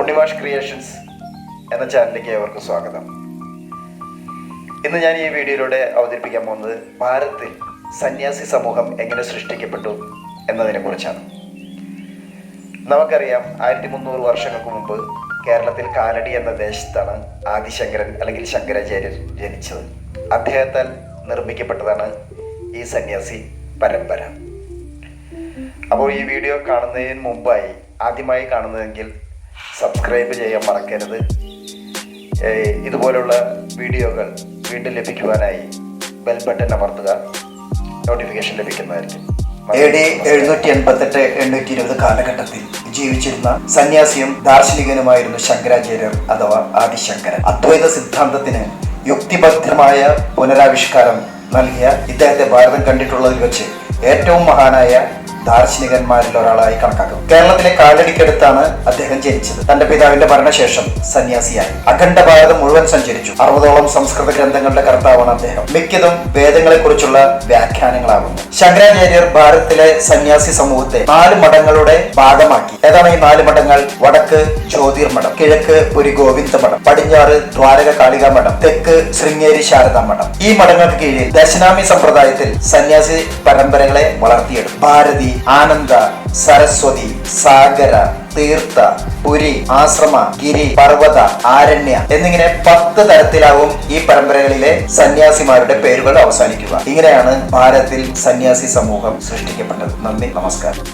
Unnimash creations എന്ന ചാനലിലേക്ക് ഏവർക്കും സ്വാഗതം. ഇന്ന് ഞാൻ ഈ വീഡിയോയിലൂടെ അവതരിപ്പിക്കാൻ പോകുന്നത് ഭാരതത്തിൽ സന്യാസി സമൂഹം എങ്ങനെ സൃഷ്ടിക്കപ്പെട്ടു എന്നതിനെ കുറിച്ചാണ്. നമുക്കറിയാം ആയിരത്തി മുന്നൂറ് വർഷങ്ങൾക്ക് മുമ്പ് കേരളത്തിൽ കാലടി എന്ന ദേശത്താണ് ആദിശങ്കരൻ അല്ലെങ്കിൽ ശങ്കരാചാര്യർ ജനിച്ചത്. അദ്ദേഹത്താൽ നിർമ്മിക്കപ്പെട്ടതാണ് ഈ സന്യാസി പരമ്പര. അപ്പോൾ ഈ വീഡിയോ കാണുന്നതിന് മുമ്പായി ആദ്യമായി കാണുന്നതെങ്കിൽ സബ്സ്ക്രൈബ് ചെയ്യാൻ മറക്കരുത്. ഇതുപോലുള്ള വീഡിയോകൾ വീണ്ടും ലഭിക്കുവാനായി ബെൽ ബട്ടൺ അമർത്തുക. നോട്ടിഫിക്കേഷൻ ലഭിക്കുന്നതായിരിക്കും. എ ഡി എഴുന്നൂറ്റി എൺപത്തെട്ട് എണ്ണൂറ്റി ഇരുപത് കാലഘട്ടത്തിൽ ജീവിച്ചിരുന്ന സന്യാസിയും ദാർശനികനുമായിരുന്നു ശങ്കരാചാര്യർ അഥവാ ആദിശങ്കരൻ. അദ്വൈത സിദ്ധാന്തത്തിന് യുക്തിബദ്ധമായ പുനരാവിഷ്കാരം നൽകിയ ഇദ്ദേഹത്തെ ഭാരതം കണ്ടിട്ടുള്ളതിൽ വെച്ച് ഏറ്റവും മഹാനായ ദാർശനികന്മാരിൽ ഒരാളായി കണക്കാക്കും. കേരളത്തിലെ കാലടിക്കടുത്താണ് അദ്ദേഹം ജനിച്ചത്. തന്റെ പിതാവിന്റെ മരണശേഷം സന്യാസിയായി. അഖണ്ഡ ഭാരതം മുഴുവൻ സഞ്ചരിച്ചു. അറുപതോളം സംസ്കൃത ഗ്രന്ഥങ്ങളുടെ കർത്താവാണ് അദ്ദേഹം. മിക്കതും വേദങ്ങളെക്കുറിച്ചുള്ള വ്യാഖ്യാനങ്ങളാകുന്നു. ശങ്കരാചാര്യർ ഭാരതത്തിലെ സന്യാസി സമൂഹത്തെ നാല് മഠങ്ങളുടെ ഭാഗമാക്കി. ഏതാണ് ഈ നാല് മഠങ്ങൾ? വടക്ക് ജ്യോതിർമഠം കിഴക്ക് ഒരു ഗോവിന്ദ മഠം പടിഞ്ഞാറ് ദ്വാരക കാളിക മഠം തെക്ക് ശൃംഗേരി ശാരദാ മഠം ഈ മഠങ്ങൾക്ക് കീഴിൽ ദശനാമി സമ്പ്രദായത്തിൽ സന്യാസി പരമ്പരകളെ വളർത്തിയെടുത്തു. ഭാരതി ആനന്ദ സരസ്വതി സാഗര തീർത്ഥ പുരി ആശ്രമ ഗിരി പർവത ആരണ്യ എന്നിങ്ങനെ പത്ത് തരത്തിലാവും ഈ പരമ്പരകളിലെ സന്യാസിമാരുടെ പേരുകൾ അവസാനിക്കുക. ഇങ്ങനെയാണ് ഭാരതത്തിൽ സന്യാസി സമൂഹം സൃഷ്ടിക്കപ്പെട്ടത്. നന്ദി നമസ്കാരം.